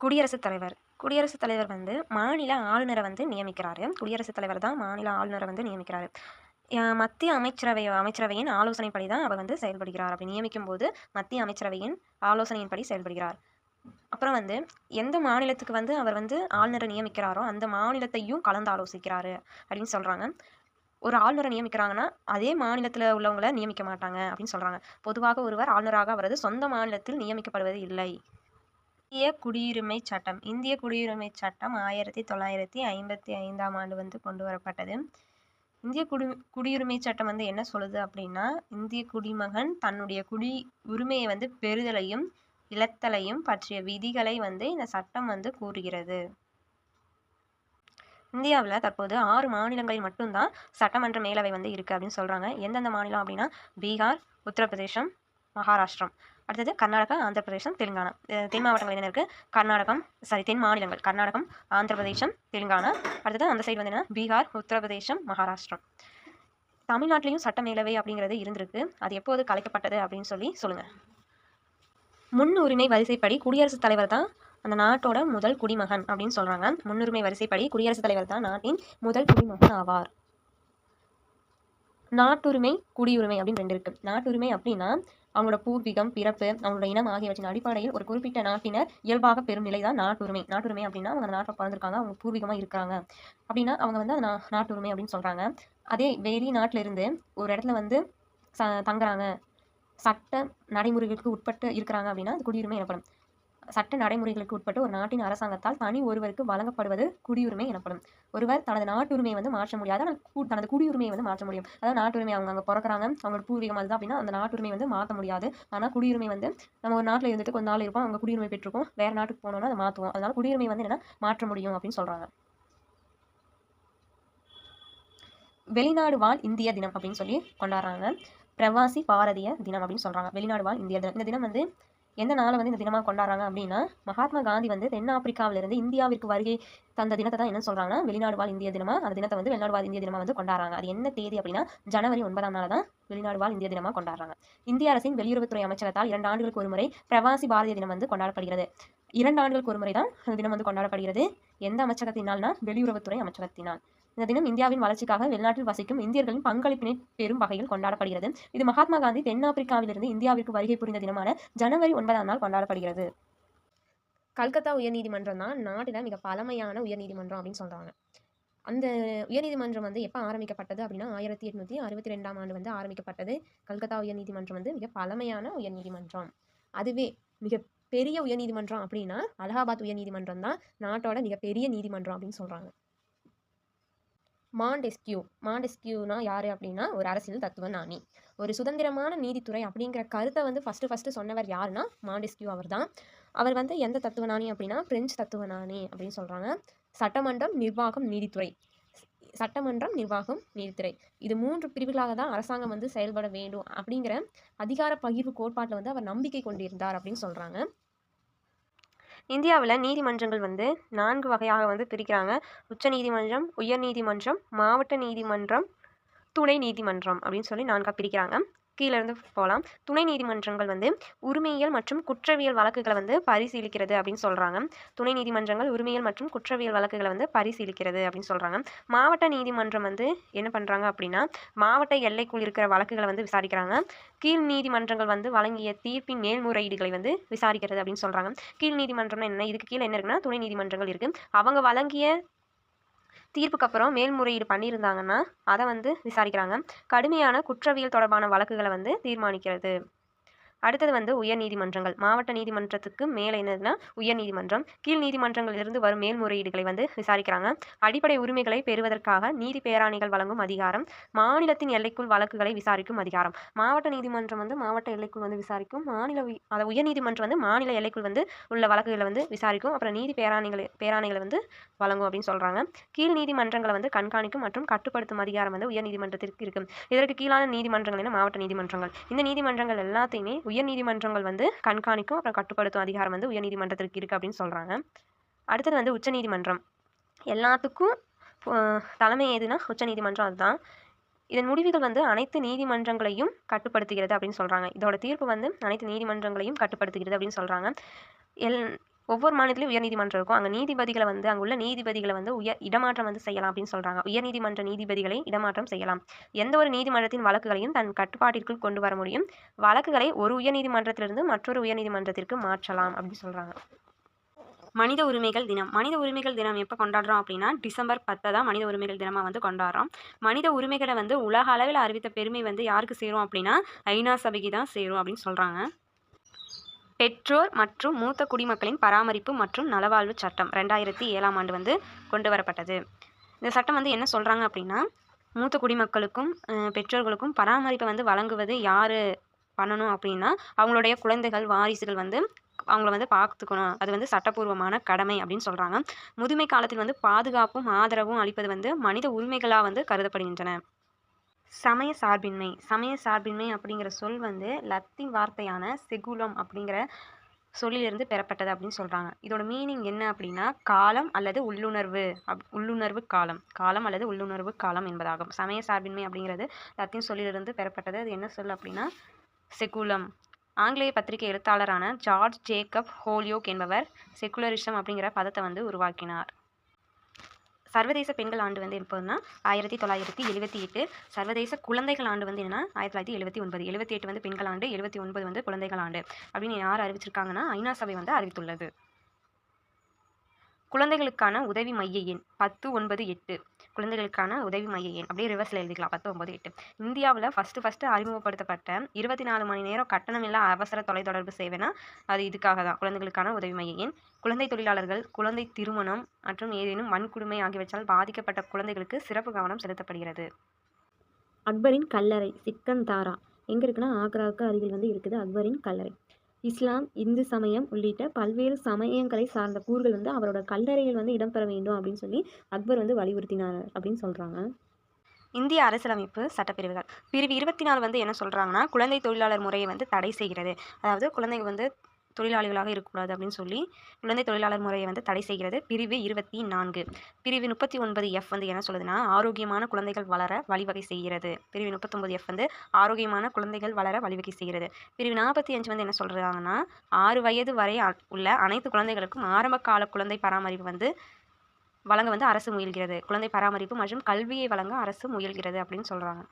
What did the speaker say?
குடியரசுத் தலைவர். குடியரசுத் தலைவர் வந்து மாநில ஆளுநரை வந்து நியமிக்கிறாரு. குடியரசுத் தலைவர் தான் மாநில ஆளுநரை வந்து நியமிக்கிறாரு. மத்திய அமைச்சரவை அமைச்சரவையின் ஆலோசனைப்படி தான் அவர் வந்து செயல்படுகிறார். அப்படி நியமிக்கும் போது மத்திய அமைச்சரவையின் ஆலோசனையின்படி செயல்படுகிறார். அப்புறம் வந்து எந்த மாநிலத்துக்கு வந்து அவர் வந்து ஆளுநரை நியமிக்கிறாரோ அந்த மாநிலத்தையும் கலந்து ஆலோசிக்கிறாரு அப்படின்னு சொல்கிறாங்க ஒரு ஆளுநரை நியமிக்கிறாங்கன்னா அதே மாநிலத்தில் உள்ளவங்களை நியமிக்க மாட்டாங்க அப்படின்னு சொல்கிறாங்க பொதுவாக ஒருவர் ஆளுநராக அவரது சொந்த மாநிலத்தில் நியமிக்கப்படுவது இல்லை. இந்திய குடியுரிமை சட்டம். இந்திய குடியுரிமை சட்டம் ஆயிரத்தி தொள்ளாயிரத்தி ஐம்பத்தி ஐந்தாம் ஆண்டு வந்து கொண்டு வரப்பட்டது. இந்திய குடி குடியுரிமை சட்டம் வந்து என்ன சொல்லுது அப்படின்னா இந்திய குடிமகன் தன்னுடைய குடி உரிமையை வந்து பெறுதலையும் இழத்தலையும் பற்றிய விதிகளை வந்து இந்த சட்டம் வந்து கூறுகிறது. இந்தியாவில் தற்போது ஆறு மாநிலங்களில் மட்டும்தான் சட்டமன்ற மேலவை வந்து இருக்குது அப்படின்னு சொல்கிறாங்க எந்தெந்த மாநிலம் அப்படின்னா பீகார் உத்தரப்பிரதேசம் மகாராஷ்டிரம். அடுத்தது கர்நாடகா ஆந்திர பிரதேசம் தெலுங்கானா தென் மாவட்டங்கள் என்னென்ன இருக்குது கர்நாடகம் சாரி தென் மாநிலங்கள். கர்நாடகம் ஆந்திர பிரதேசம் தெலுங்கானா. அடுத்தது அந்த சைடு வந்து என்ன? பீகார் உத்தரப்பிரதேசம் மகாராஷ்டிரம். தமிழ்நாட்டிலையும் சட்டமேலவை அப்படிங்கிறது இருந்திருக்கு. அது எப்போது கலைக்கப்பட்டது அப்படின்னு சொல்லி சொல்லுங்கள் முன்னுரிமை வரிசைப்படி குடியரசுத் தலைவர் தான் அந்த நாட்டோட முதல் குடிமகன் அப்படின்னு சொல்கிறாங்க முன்னுரிமை வரிசைப்படி குடியரசுத் தலைவர் தான் நாட்டின் முதல் குடிமகன் ஆவார். நாட்டுரிமை குடியுரிமை அப்படின்னு ரெண்டு இருக்குது நாட்டுரிமை அப்படின்னா அவங்களோட பூர்வீகம் பிறப்பு அவங்களோட இனம் ஆகியவற்றின் அடிப்படையில் ஒரு குறிப்பிட்ட நாட்டினர் இயல்பாக பெறும் நிலை தான் நாட்டுரிமை. நாட்டுரிமை அப்படின்னா அவங்க அந்த நாட்டில் பிறந்திருக்காங்க அவங்க பூர்வீகமாக இருக்காங்க அப்படின்னா அவங்க வந்து அந்த நாட்டுரிமை அப்படின்னு சொல்கிறாங்க அதே வெளி நாட்டில் இருந்து ஒரு இடத்துல வந்து ச தங்குறாங்க. சட்ட நடைமுறைகளுக்கு உட்பட்டு இருக்கிறாங்க அப்படின்னா அது குடியுரிமை எனப்படும். சட்ட நடைமுறைகளுக்கு உட்பட்டு ஒரு நாட்டின் அரசாங்கத்தால் தனி ஒருவருக்கு வழங்கப்படுவது குடியுரிமை எனப்படும். ஒருவர் தனது நாட்டுரிமையை வந்து மாற்ற முடியாது. ஆனால் கு- தனது குடியுரிமையை வந்து மாற்ற முடியும். அதாவது நாட்டுரிமை அவங்க அங்கே பிறக்கிறாங்க. அவங்களோட பூர்வீகம் அதுதான் அப்படின்னா அந்த நாட்டுரிமை வந்து மாற்ற முடியாது. ஆனால் குடியுரிமை வந்து நம்ம ஒரு நாட்டில் இருந்துட்டு கொஞ்ச நாள் இருப்போம். அவங்க குடியுரிமை பெற்றிருக்கோம் வேறு நாட்டுக்கு போனோம்னா அதை மாற்றுவோம் அதனால குடியுரிமை வந்து என்ன மாற்ற முடியும் அப்படின்னு சொல்கிறாங்க வெளிநாடு வாழ் இந்திய தினம் அப்படின்னு சொல்லி கொண்டாடுறாங்க. பிரவாசி பாரதிய தினம் அப்படின்னு சொல்கிறாங்க வெளிநாடு வாழ் இந்திய தினம். இந்த தினம் வந்து எந்த நாளை வந்து இந்த தினமாக கொண்டாடுறாங்க அப்படின்னா மகாத்மா காந்தி வந்து தென்னாப்பிரிக்காவிலிருந்து இந்தியாவிற்கு வருகை தந்த தினத்தை தான் என்ன சொல்கிறாங்கன்னா வெளிநாடு வாழ் இந்திய தினமாக அந்த தினத்தை வந்து வெளிநாடு வாழ் இந்திய தினமாக வந்து கொண்டாடுறாங்க. அது என்ன தேதி அப்படின்னா ஜனவரி ஒன்பதாம் நாள் தான் வெளிநாடு வாழ் இந்திய தினமாக கொண்டாடுறாங்க. இந்திய அரசின் வெளியுறவுத்துறை அமைச்சகத்தால் இரண்டு ஆண்டுகளுக்கு ஒரு முறை பிரவாசி பாரதிய தினம் வந்து கொண்டாடப்படுகிறது. இரண்டு ஆண்டுகளுக்கு ஒரு முறை தான் அந்த தினம் வந்து கொண்டாடப்படுகிறது. எந்த அமைச்சகத்தினால்னா வெளியுறவுத்துறை அமைச்சகத்தினால். இந்த தினம் இந்தியாவின் வளர்ச்சிக்காக வெளிநாட்டில் வசிக்கும் இந்தியர்களின் பங்களிப்பினை பெறும் வகையில் கொண்டாடப்படுகிறது. இது மகாத்மா காந்தி தென்னாப்பிரிக்காவிலிருந்து இந்தியாவிற்கு வருகை புரிந்த தினமான ஜனவரி ஒன்பதாம் நாள் கொண்டாடப்படுகிறது. கல்கத்தா உயர்நீதிமன்றம் தான் நாட்டில் மிக பழமையான உயர்நீதிமன்றம் அப்படின்னு சொல்கிறாங்க அந்த உயர்நீதிமன்றம் வந்து எப்போ ஆரம்பிக்கப்பட்டது அப்படின்னா ஆயிரத்தி எட்நூற்றி அறுபத்தி ரெண்டாம் ஆண்டு வந்து ஆரம்பிக்கப்பட்டது. கல்கத்தா உயர்நீதிமன்றம் வந்து மிக பழமையான உயர்நீதிமன்றம். அதுவே மிக பெரிய உயர்நீதிமன்றம் அப்படின்னா அலகாபாத் உயர்நீதிமன்றம் தான் நாட்டோட மிகப்பெரிய நீதிமன்றம் அப்படின்னு சொல்கிறாங்க மாண்டெஸ்கியூ மாண்டெஸ்கியூனா யார் அப்படின்னா ஒரு அரசியல் தத்துவ நாணி ஒரு சுதந்திரமான நீதித்துறை அப்படிங்கிற கருத்தை வந்து ஃபஸ்ட்டு ஃபஸ்ட்டு சொன்னவர் யாருன்னா மாண்டெஸ்கியூ அவர் தான் அவர் வந்து எந்த தத்துவ நாணி அப்படின்னா பிரெஞ்சு தத்துவ நாணி அப்படின்னு சொல்கிறாங்க சட்டமன்றம் நிர்வாகம் நீதித்துறை. சட்டமன்றம் நிர்வாகம் நீதித்துறை. இது மூன்று பிரிவுகளாக தான் அரசாங்கம் வந்து செயல்பட வேண்டும் அப்படிங்கிற அதிகார பகிர்வு கோட்பாட்டில் வந்து அவர் நம்பிக்கை கொண்டிருந்தார் அப்படின்னு சொல்கிறாங்க இந்தியாவில் நீதிமன்றங்கள் வந்து நான்கு வகையாக வந்து பிரிக்கிறாங்க. உச்ச நீதிமன்றம் உயர் நீதிமன்றம் மாவட்ட நீதிமன்றம் துணை நீதிமன்றம் அப்படின்னு சொல்லி நான்காக பிரிக்கிறாங்க. கீழே இருந்து போகலாம் துணை நீதிமன்றங்கள் வந்து உரிமையியல் மற்றும் குற்றவியல் வழக்குகளை வந்து பரிசீலிக்கிறது அப்படின்னு சொல்கிறாங்க துணை நீதிமன்றங்கள் உரிமையியல் மற்றும் குற்றவியல் வழக்குகளை வந்து பரிசீலிக்கிறது அப்படின்னு சொல்கிறாங்க மாவட்ட நீதிமன்றம் வந்து என்ன பண்ணுறாங்க அப்படின்னா மாவட்ட எல்லைக்குள் இருக்கிற வழக்குகளை வந்து விசாரிக்கிறாங்க. கீழ் நீதிமன்றங்கள் வந்து வழங்கிய தீர்ப்பின் மேல்முறையீடுகளை வந்து விசாரிக்கிறது அப்படின்னு சொல்கிறாங்க கீழ் நீதிமன்றம்னா என்ன? இதுக்கு கீழே என்ன இருக்குன்னா துணை நீதிமன்றங்கள் இருக்குது அவங்க வழங்கிய தீர்ப்புக்கு அப்புறம் மேல்முறையீடு பண்ணியிருந்தாங்கன்னா அதை வந்து விசாரிக்கிறாங்க. கடுமையான குற்றவியல் தொடர்பான வழக்குகளை வந்து தீர்மானிக்கிறது. அடுத்தது வந்து உயர் நீதிமன்றங்கள். மாவட்ட நீதிமன்றத்துக்கு மேலே என்னதுன்னா உயர் நீதிமன்றம். கீழ் நீதிமன்றங்களிலிருந்து வரும் மேல்முறையீடுகளை வந்து விசாரிக்கிறாங்க. அடிப்படை உரிமைகளை பெறுவதற்காக நீதி பேராணிகள் வழங்கும் அதிகாரம் மாநிலத்தின் எல்லைக்குள் வழக்குகளை விசாரிக்கும் அதிகாரம். மாவட்ட நீதிமன்றம் வந்து மாவட்ட எல்லைக்குள் வந்து விசாரிக்கும் மாநில அதை உயர் நீதிமன்றம் வந்து மாநில எல்லைக்குள் வந்து உள்ள வழக்குகளை வந்து விசாரிக்கும். அப்புறம் நீதி பேராணிகளை பேராணைகளை வந்து வழங்கும் அப்படின்னு சொல்கிறாங்க கீழ் நீதிமன்றங்களை வந்து கண்காணிக்கும் மற்றும் கட்டுப்படுத்தும் அதிகாரம் வந்து உயர் நீதிமன்றத்திற்கு இருக்கும் இதற்கு கீழான நீதிமன்றங்கள் என்ன? மாவட்ட நீதிமன்றங்கள். இந்த நீதிமன்றங்கள் எல்லாத்தையுமே உயர் நீதிமன்றங்கள் வந்து கண்காணிக்கும் அப்புறம் கட்டுப்படுத்தும் அதிகாரம் வந்து உயர்நீதிமன்றத்திற்கு இருக்குது அப்படின்னு சொல்கிறாங்க அடுத்தது வந்து உச்ச நீதிமன்றம் எல்லாத்துக்கும் தலைமை எதுனா உச்சநீதிமன்றம் அதுதான். இதன் முடிவுகள் வந்து அனைத்து நீதிமன்றங்களையும் கட்டுப்படுத்துகிறது அப்படின்னு சொல்கிறாங்க இதோட தீர்ப்பு வந்து அனைத்து நீதிமன்றங்களையும் கட்டுப்படுத்துகிறது அப்படின்னு சொல்கிறாங்க எல் ஒவ்வொரு மாநிலத்திலும் உயர்நீதிமன்றம் இருக்கும். அங்கே நீதிபதிகளை வந்து அங்கே உள்ள நீதிபதிகளை வந்து உயர் இடமாற்றம் வந்து செய்யலாம் அப்படின்னு சொல்கிறாங்க உயர்நீதிமன்ற நீதிபதிகளை இடமாற்றம் செய்யலாம். எந்த ஒரு நீதிமன்றத்தின் வழக்குகளையும் தன் கட்டுப்பாட்டிற்குள் கொண்டு வர முடியும். வழக்குகளை ஒரு உயர்நீதிமன்றத்திலிருந்து மற்றொரு உயர்நீதிமன்றத்திற்கு மாற்றலாம் அப்படின்னு சொல்கிறாங்க மனித உரிமைகள் தினம். மனித உரிமைகள் தினம் எப்போ கொண்டாடுறோம் அப்படின்னா டிசம்பர் பத்தை தான் மனித உரிமைகள் தினமாக வந்து கொண்டாடுறோம். மனித உரிமைகளை வந்து உலக அளவில் அறிவித்த பெருமை வந்து யாருக்கு சேரும் அப்படின்னா ஐநா சபைக்கு தான் சேரும் அப்படின்னு சொல்கிறாங்க பெற்றோர் மற்றும் மூத்த குடிமக்களின் பராமரிப்பு மற்றும் நலவாழ்வு சட்டம் ரெண்டாயிரத்தி ஏழாம் ஆண்டு வந்து கொண்டு வரப்பட்டது. இந்த சட்டம் வந்து என்ன சொல்கிறாங்க அப்படின்னா மூத்த குடிமக்களுக்கும் பெற்றோர்களுக்கும் பராமரிப்பை வந்து வழங்குவது யார் பண்ணணும் அப்படின்னா அவங்களுடைய குழந்தைகள் வாரிசுகள் வந்து அவங்கள வந்து பார்த்துக்கணும். அது வந்து சட்டப்பூர்வமான கடமை அப்படின்னு சொல்கிறாங்க முதுமை காலத்தில் வந்து பாதுகாப்பும் ஆதரவும் அளிப்பது வந்து மனித உரிமைகளாக வந்து கருதப்படுகின்றன. சமய சார்பின்மை சமய சார்பின்மை அப்படிங்கிற சொல் வந்து லத்தீன் வார்த்தையான செகுலம் அப்படிங்கிற சொல்லிலிருந்து பெறப்பட்டது அப்படின்னு சொல்கிறாங்க இதோட மீனிங் என்ன அப்படின்னா காலம் அல்லது உள்ளுணர்வு அப் உள்ளுணர்வு காலம். காலம் அல்லது உள்ளுணர்வு காலம் என்பதாகும். சமய சார்பின்மை அப்படிங்கிறது லத்தீன் சொல்லிலிருந்து பெறப்பட்டது. அது என்ன சொல் அப்படின்னா செகுலம். ஆங்கிலேய பத்திரிகை எழுத்தாளரான ஜார்ஜ் ஜேக்கப் ஹோலியோக் என்பவர் செகுலரிசம் அப்படிங்கிற பதத்தை வந்து உருவாக்கினார். சர்வதேச பெண்கள் ஆண்டு வந்து எப்போதுன்னா ஆயிரத்தி தொள்ளாயிரத்தி எழுபத்தி எட்டு. சர்வதேச குழந்தைகள் ஆண்டு வந்து என்னன்னா ஆயிரத்தி தொள்ளாயிரத்தி எழுபத்தி ஒன்பது. எழுபத்தி எட்டு வந்து பெண்கள் ஆண்டு எழுபத்தி ஒன்பது வந்து குழந்தைகள் ஆண்டு. அப்படின்னு யார் அறிவிச்சிருக்காங்கன்னா ஐநா சபை வந்து அறிவித்துள்ளது. குழந்தைகளுக்கான உதவி மைய எண் பத்து ஒன்பது எட்டு. குழந்தைகளுக்கான உதவி மைய எண் அப்படியே ரிவர்ஸில் எழுதிக்கலாம். பத்து எட்டு. இந்தியாவில் ஃபஸ்ட்டு ஃபஸ்ட்டு அறிமுகப்படுத்தப்பட்ட இருபத்தி நாலு மணி நேரம் கட்டணமில்லா அவசர தொலைத்தொடர்பு சேவைனா அது இதுக்காக தான். குழந்தைகளுக்கான உதவி மைய எண் குழந்தை தொழிலாளர்கள் குழந்தை திருமணம் மற்றும் ஏதேனும் வன்கொடுமை ஆகியவற்றால் பாதிக்கப்பட்ட குழந்தைகளுக்கு சிறப்பு கவனம் செலுத்தப்படுகிறது. அக்பரின் கல்லறை சிக்கந்தாரா எங்கே இருக்குன்னா ஆக்ராவுக்கு அருகில் வந்து இருக்குது அக்பரின் கல்லறை. இஸ்லாம் இந்து சமயம் உள்ளிட்ட பல்வேறு சமயங்களை சார்ந்த கூறுகள் வந்து அவரோட கல்லறையில் வந்து இடம்பெற வேண்டும் அப்படின்னு சொல்லி அக்பர் வந்து வலியுறுத்தினார் அப்படின்னு சொல்கிறாங்க இந்திய அரசியலமைப்பு சட்டப்பிரிவுகள். பிரிவு இருபத்தி நாலு வந்து என்ன சொல்கிறாங்கன்னா குழந்தை தொழிலாளர் முறையை வந்து தடை செய்கிறது. அதாவது குழந்தைங்க வந்து தொழிலாளிகளாக இருக்கக்கூடாது அப்படின்னு சொல்லி குழந்தை தொழிலாளர் முறையை வந்து தடை செய்கிறது. பிரிவு இருபத்தி நான்கு. பிரிவு முப்பத்தி ஒன்பது எஃப் வந்து என்ன சொல்லுதுன்னா ஆரோக்கியமான குழந்தைகள் வளர வழிவகை செய்கிறது. பிரிவு முப்பத்தொன்பது எஃப் வந்து ஆரோக்கியமான குழந்தைகள் வளர வழிவகை செய்கிறது. பிரிவு நாற்பத்தி அஞ்சு வந்து என்ன சொல்கிறாங்கன்னா ஆறு வயது வரை அ- உள்ள அனைத்து குழந்தைகளுக்கும் ஆரம்ப கால குழந்தை பராமரிப்பு வந்து வழங்க வந்து அரசு முயல்கிறது. குழந்தை பராமரிப்பு மற்றும் கல்வியை வழங்க அரசு முயல்கிறது அப்படின்னு சொல்கிறாங்க